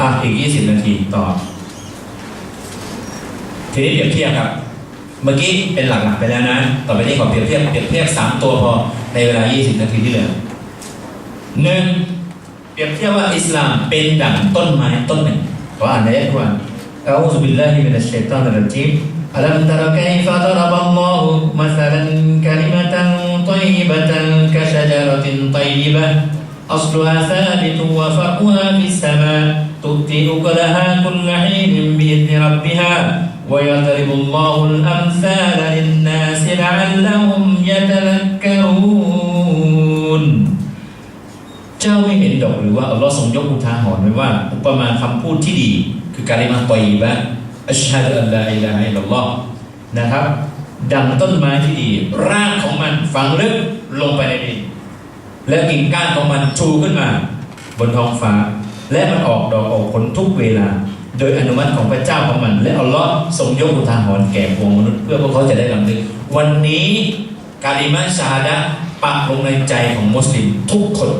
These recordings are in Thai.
อ่ะอีก 20 นาทีต่อ ทีนี้เปรียบเทียบครับ เมื่อกี้เป็นหลักๆไปแล้วนะ ต่อไปนี้ขอเปรียบเทียบเปรียบเทียบ 3 ตัวพอในเวลา 20 นาทีที่เหลือหนึ่งเปรียบเทียบว่าอิสลามเป็นดั่งต้นไม้ต้นหนึ่งขออ่านในอัลกุรอานอัลลอฮฺบิลลาฮิมินัชชัยฏอนรจีมอัลัมตะรกัยฟะดรบัลลอฮุมัสลันกะลิมะตันฏอยบะตันกะชะจเราะตินฏอยบะ أصلها ثابت وفرعها في السماء تؤتي أكلها كل حين بإذن ربها ويضرب الله الأمثال للناس لعلهم يتذكرون เจ้าไม่เห็นดอกหรือว่าอัลลอฮ์ทรงยกอุทาหรณ์ไว้ว่า อุปมาคำพูดที่ดี คือการิมาตอยบะอัชฮะดุอัลลาอิลาฮะอิลลัลลอฮ์นะครับ ดังต้นไม้ที่ดี รากของมันฝังลึกลงไปในดิน และกิ่งก้านของมันชูขึ้นมา บนท้องฟ้า และมันออกดอกออกผลทุกเวลา โดยอนุมัติของพระเจ้าของมัน และอัลลอฮ์ทรงยกอุทาหรณ์แก่พวงมนุษย์ เพื่อพวกเขาจะได้ลำลึกวันนี้กาลิมะชาฮาดะปักลงในใจของมุสลิมทุกคน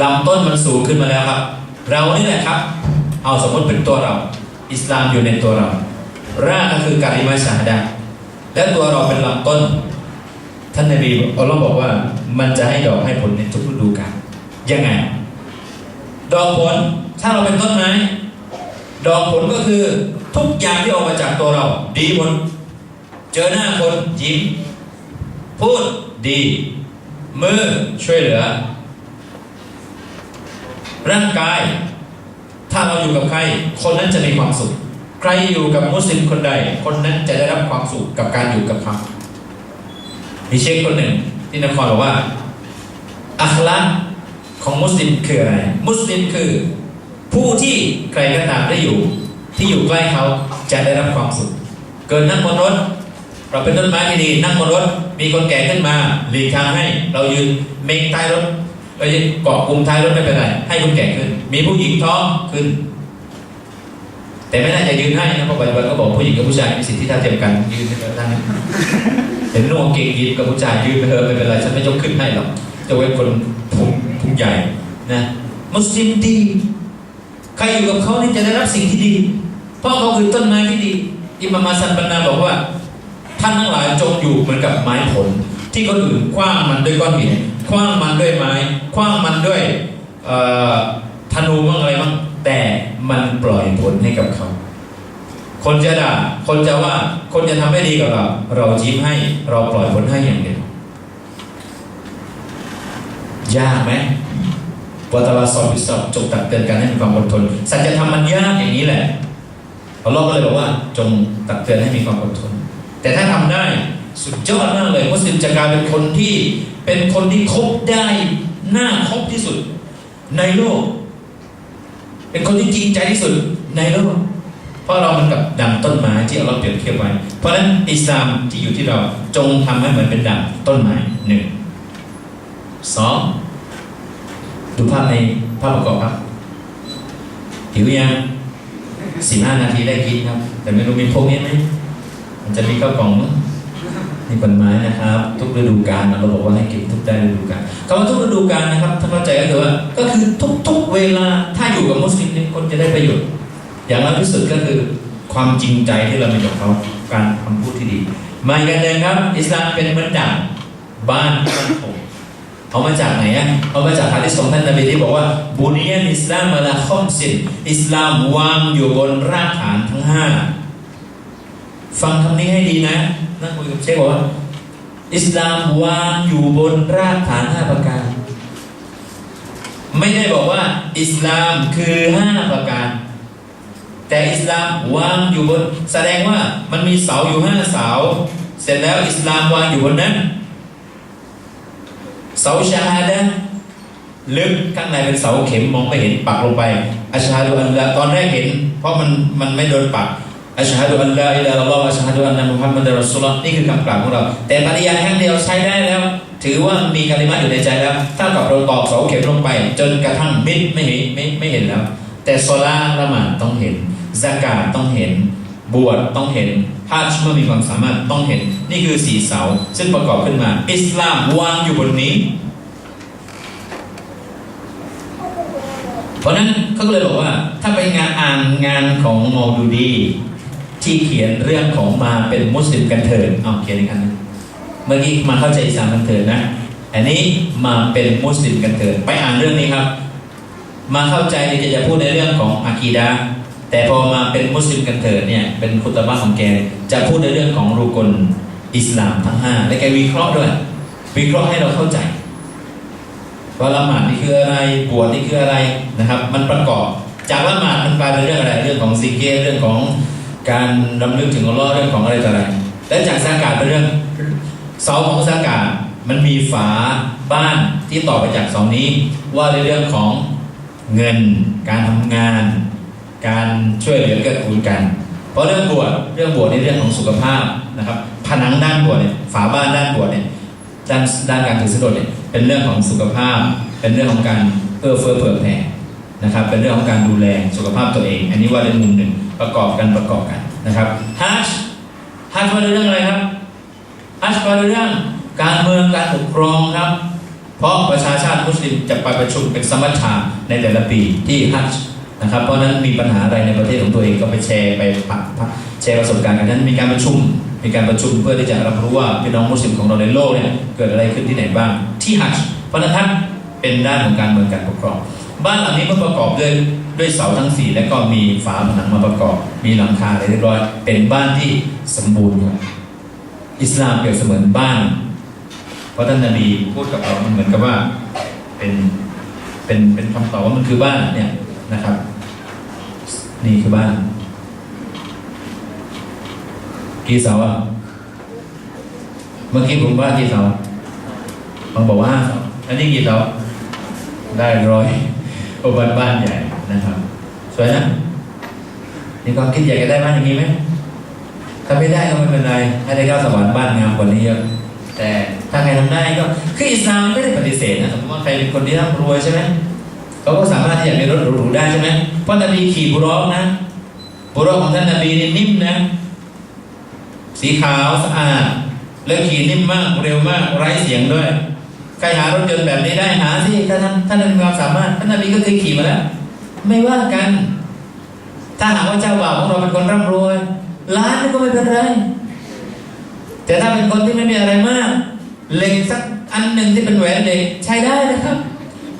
ลำต้นมันสูงขึ้นมาแล้วครับ เรานี่แหละครับ เอาสมมติเป็นตัวเรา อิสลามอยู่ในตัวเรา รากก็คือกาลิมะชาฮาดะและตัวเราเป็นลำต้น ท่านนบีอัลลอฮ์บอกว่ามันจะให้ดอกให้ผลในทุกฤดูกาลยังไง ดอกผลถ้าเราเป็นต้นไม้ดอกผลก็คือทุกอย่างที่ออกมาจากตัวเรา ดีหมดเจอหน้าคนยิ้ม พูดดีมือช่วยเหลือ ร่างกาย ถ้าเราอยู่กับใคร คนนั้นจะมีความสุข ใครอยู่กับมุสลิมคนใด คนนั้นจะได้รับความสุขกับการอยู่กับเขามีเชคคนหนึ่งที่นครบอกว่าอัคลัก ของมุสลิมคืออะไร มุสลิมคือผู้ที่ใครก็ตามได้อยู่ ที่อยู่ใกล้เขาจะได้รับความสุข เกิดนั่งบนรถ เราเป็นต้นไม้ที่ดีนั่งบนรถ มีคนแก่ขึ้นมาหลีกทางให้ เรายืนเมงท้ายรถเราจะเกาะกลุ่มท้ายรถไม่เป็นไรให้คนแก่ขึ้น มีผู้หญิงท้องขึ้น แต่ไม่น่าจะยืนให้นะเพราะปัจจุบันก็บอกผู้หญิงกับผู้ชายมีสิทธิที่เท่าเทียมกันยืนได้ไหมเห็นนุ่งกางเกงยีนกับผู้ชายยืนไปเถอะไม่เป็นไรฉันไม่ยกขึ้นให้หรอกจะเว้นคน พุงพุงใหญ่นะมุสลิมดี ใครอยู่กับเขานี่จะได้รับสิ่งที่ดี เพราะเขาคือต้นไม้ที่ดี อิมามอาซันบันนาบอกว่า ท่านทั้งหลายจงอยู่เหมือนกับไม้ผล ที่คนอื่นคว้างมันด้วยก้อนหินคว้างมันด้วยไม้คว้างมันด้วยธนูบ้างอะไรบ้างแต่มันปล่อยผลให้กับเขา คนจะด่าคนจะว่าคนจะทำไม่ดีกับเรา เรายิ้มให้เราปล่อยผลให้อย่างเดียว ยากไหมวัตวาสอบวิสอบจงตักเตือนกันให้มีความอดทน สัจธรรมมันยากอย่างนี้แหละอัลลอฮ์ก็เลยบอกว่าจงตักเตือนให้มีความอดทน แต่ถ้าทำได้สุดยอดมากเลยมุสลิมจะกลายเป็นคนที่เป็นคนที่คบได้หน้าคบที่สุด ในโลก เป็นคนที่จริงใจที่สุดในโลก เพราะเรามันกับดั่งต้นไม้ที่เราเปรียบเทียบไว้ เพราะฉะนั้นอิสลามที่อยู่ที่เราจงทำให้เหมือนเป็นดั่งต้นไม้หนึ่งสอง ดูภาพในภาพประกอบครับหิวยังสิบห้านาทีได้กินครับ แต่ไม่รู้มีพวกนี้ไหมมันจะมีข้าวกล่องมั้งมีผลไม้นะครับ ทุกฤดูกาลเราบอกว่าให้กินทุกได้ฤดูกาลคำว่าทุกฤดูกาลนะครับถ้าเข้าใจก็คือว่าก็คือทุก ๆ เวลาถ้าอยู่กับมุสลิมเนี่ยคนจะได้ประโยชน์อย่างน้อยที่สุดก็คือความจริงใจที่เรามีกับเขาการคำพูดที่ดี มาอีกอันหนึ่งครับ อิสลามเป็นเหมือนด่งบ้านมั่นคง เอามาจากไหนอะเอามาจากฮะดิษของท่านนบีที่บอกว่าบุนียันอิสลามมาลาคอมสินอิสลามวางอยู่บนรากฐานทั้งห้าฟังคำนี้ให้ดีนะนั่งคุยกับเชฟบอกว่า อิสลามวางอยู่บนรากฐานห้าประการ ไม่ได้บอกว่า อิสลามคือห้าประการ แต่อิสลามวางอยู่บน แสดงว่ามันมีเสาอยู่ห้าเสา เสร็จแล้วอิสลามวางอยู่บนนั้น เสาชาฮาดะลึกข้างในเป็นเสาเข็มมองไม่เห็นปักลงไปอัชฮะดูอันละตอนแรกเห็น เพราะมันมันไม่โดนปักอัชฮะดูอันละอิลลัลลอฮ์อัชฮะดูอันนะมุฮัมมัดรอสูลุลลอฮ์นี่คือคำกล่าวของเรา แต่ปฏิญาณครั้งเดียวใช้ได้แล้ว ถือว่ามีคาลิมะอยู่ในใจแล้วเท่ากับเราตอกเสาเข็มลงไป จนกระทั่งมิดไม่เห็นไม่ไม่เห็นแล้ว แต่โซลาละหมาดต้องเห็นซากาต้องเห็น บวชต้องเห็นฮัจญ์เมื่อมีความสามารถต้องเห็น นี่คือสี่เสา ซึ่งประกอบขึ้นมา อิสลามวางอยู่บนนี้ เพราะนั้นเขาก็เลยบอกว่า ถ้าไปงานอ่านงานของมอดูดี ที่เขียนเรื่องของมาเป็นมุสลิมกันเถิดเอาเขียนอีกอันหนึงเมื่อกี้มาเข้าใจอิสลามกันเถิดนะอันนี้มาเป็นมุสลิมกันเถิดไปอ่านเรื่องนี้ครับ มาเข้าใจที่จะจะพูดในเรื่องของอากีดะห์ แต่พอมาเป็นมุสลิมกันเถิดเนี่ยเป็นคุตบะของแกจะพูดในเรื่องของรุกลอิสลามทั้งห้าและแกวิเคราะห์ด้วย วิเคราะห์ให้เราเข้าใจว่าละหมาดนี่คืออะไรบวชนี่คืออะไรนะครับ มันประกอบจากละหมาดมันกลายเป็นเรื่องอะไรเรื่องของซิกเกตเรื่องของการรำลึกถึงอัลลอฮ์เรื่องของอะไรต่ออะไรและจากสากาศเป็นเรื่องเสาของสากาศมันมีฝาบ้านที่ต่อไปจากเสานี้ ว่าในเรื่องของเงินการทำงาน การช่วยเหลือเกื้อกูลกัน เพราะเรื่องบวชเรื่องบวชในเรื่องของสุขภาพนะครับ ผนังด้านบวชเนี่ยฝาบ้านด้านบวชเนี่ยด้านด้านการถือศีลอดเนี่ยเป็นเรื่องของสุขภาพ เป็นเรื่องของการเอื้อเฟื้อเผื่อแผ่นะครับ เป็นเรื่องของการดูแลสุขภาพตัวเอง อันนี้ว่าในมุมหนึ่งประกอบกันประกอบกันนะครับฮัชฮัชว่าในเรื่องอะไรครับฮัชว่าในเรื่องการเมืองการปกครองครับ เพราะประชาชาติมุสลิมจะไปประชุมเป็นสมัชชาในแต่ละปีที่ฮัจ นะครับ เพราะนั้นมีปัญหาอะไรในประเทศของตัวเองก็ไปแชร์ไปปะปะแชร์ประสบการณ์กันนั้นมีการประชุมมีการประชุมเพื่อที่จะรับรู้ว่าพี่น้องมุสลิมของเราในโลกเนี่ยเกิดอะไรขึ้นที่ไหนบ้างที่ฮัจเพราะนั้นฮัจญ์เป็นด้านของการเมืองการปกครอง บ้านหลังนี้มันประกอบด้วยด้วยเสาทั้งสี่และก็มีฝาผนังมาประกอบ มีหลังคาอะไรเรียบร้อย เป็นบ้านที่สมบูรณ์ครับอิสลามเปรียบเสมือนบ้าน เพราะท่านนบีพูดกับเรามันเหมือนกับว่าเป็นเป็นเป็นคำตอบว่ามันคือบ้านเนี่ยนะครับ นี่คือบ้าน กี่เสาอะ เมื่อกี้ผมว่ากี่เสาบางบอกว่าห้าเสาอันนี้กี่เสาได้ร้อยโอบ้านบ้านใหญ่นะครับ สวยนะมีความคิดอยากจะได้บ้านอย่างนี้ไหมถ้าไม่ได้ก็ไม่เป็นไรให้ได้เข้าสวรรค์บ้านงามกว่านี้เยอะแต่ถ้าใครทำได้ก็คืออิสลามไม่ได้ปฏิเสธนะสมมติว่าใครเป็นคนที่ร่ำรวยใช่ไหม เขาก็สามารถที่จะมีรถหรูๆได้ใช่ไหมเพราะนบีขี่บุรอกนะบุรอกของท่านนบีนี่นิ่มนะ สีขาวสะอาด แล้วขี่นิ่มมากเร็วมากไร้เสียงด้วยใครหารถยนต์แบบนี้ได้หาสิถ้าท่านท่านมีความสามารถท่านนบีก็เคยขี่มาแล้วไม่ว่ากัน ถ้าหากว่าเจ้าบ่าวของเราเป็นคนร่ำรวยล้านก็ไม่เป็นไรแต่ถ้าเป็นคนที่ไม่มีอะไรมากเล็กสักอันหนึ่งที่เป็นแหวนเหล็กใช้ได้นะครับ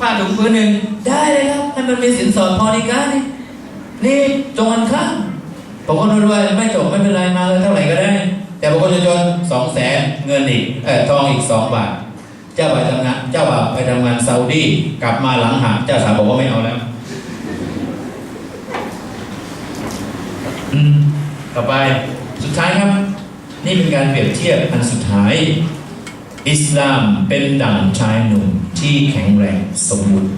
ผ้าถุงผืนหนึ่งได้เลยครับให้มันมีสินสอดพอดีกันนี่นี่จงกันข้ามบางคนรวยไม่จบไม่เป็นไรมาเลยเท่าไหร่ก็ได้ แต่บางคนจนๆสองแสนเงินอีกเออทองอีกสองบาท เจ้าบ่าวทำงานเจ้าบ่าวไปทำงานซาอุดีกลับมาหลังหาเจ้าสาวบอกว่าไม่เอาแล้วอืมต่อไปสุดท้ายครับ นี่เป็นการเปรียบเทียบอันสุดท้าย อิสลามเป็นดั่งชายหนุ่มที่แข็งแรงสมบูรณ์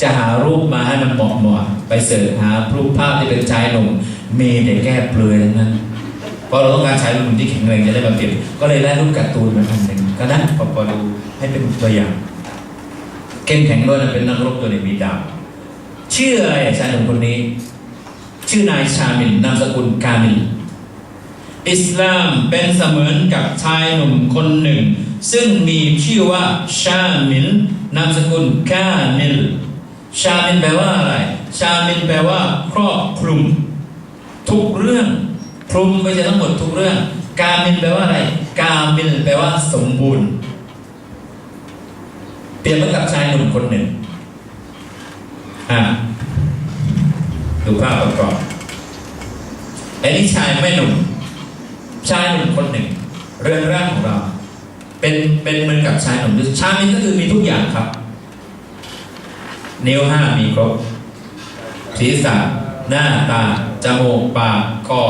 จะหารูปมาให้มันเหมาะเหมาะไปเสิร์ชหารูปภาพที่เป็นชายหนุ่มมีแต่แก้เปลือยทั้งนั้นเพราะเราต้องการชายหนุ่มที่แข็งแรงจะได้มาเปรียบก็เลยได้รูปการ์ตูนมาอันหนึ่งก็ได้พอพอดูให้เป็นตัวอย่างเข้มแข็งด้วยนะเป็นนักรบตัวหนึ่งมีดาวชื่ออะไรชายหนุ่มคนนี้ ชื่อนายชามินนามสกุลกามิล อิสลามเป็นเสมือนกับชายหนุ่มคนหนึ่ง ซึ่งมีชื่อว่าชามิลนามสกุลกามิลชามิลแปลว่าอะไร ชามิลแปลว่า ครอบคลุม ทุกเรื่องคลุมไปจะทั้งหมดทุกเรื่อง กามิลแปลว่าอะไร กามิลแปลว่า สมบูรณ์เปรียบเหมือนกับชายหนุ่มคนหนึ่งอ่าดูภาพประกอบไอ้นี่ชายไม่หนุ่ม ชายหนุ่มคนหนึ่ง เรือนร่างของเรา เป็นเป็นเหมือนกับชายหนุ่มชายนี่ก็คือมีทุกอย่างครับ นิ้วห้ามีครบศีรษะหน้าตาจมูกปากคอ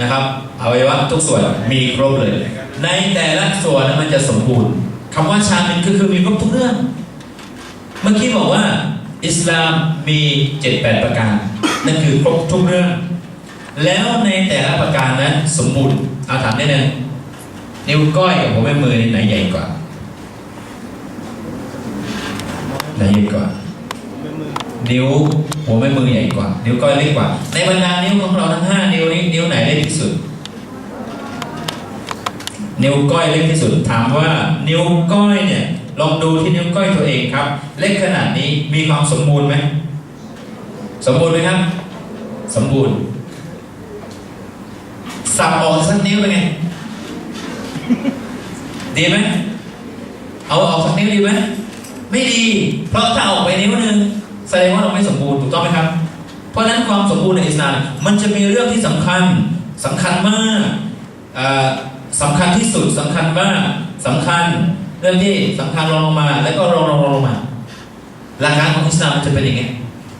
นะครับอวัยวะทุกส่วนมีครบเลย ในแต่ละส่วนนั้นมันจะสมบูรณ์คำว่าชามินก็คือมีครบทุกเรื่อง เมื่อกี้บอกว่า อิสลามมีเจ็ดแปดประการ นั่นคือครบทุกเรื่อง แล้วในแต่ละประการนั้นสมบูรณ์ เอาถามได้เลยนิ้วก้อยกับหัวแม่มือไหนใหญ่กว่าไหนใหญ่กว่านิ้วหัวแม่มือใหญ่กว่า นิ้วก้อยเล็กกว่า ในบรรดานิ้วของเราทั้งห้านิ้วนี้นิ้วไหนเล็กที่สุด นิ้วก้อยเล็กที่สุด ถามว่า นิ้วก้อยเนี่ย ลองดูที่นิ้วก้อยตัวเองครับ เล็กขนาดนี้มีความสมบูรณ์ไหมสมบูรณ์ไหมครับ สมบูรณ์ สับออกสักนิ้วเป็นไง ดีไหมเอาออกสักนิ้วดีไหมไม่ดี เพราะถ้าออกไปนิ้วหนึ่งแสดงว่าเราไม่สมบูรณ์ถูกต้องไหมครับ เพราะฉะนั้นความสมบูรณ์ในอิสลามมันจะมีเรื่องที่สำคัญสำคัญมากอ่าสำคัญที่สุดสำคัญมากสำคัญเรื่องที่สำคัญรองลงมา แล้วก็รองรองรองลงมาหลักการของอิสลามจะเป็นอย่างนี้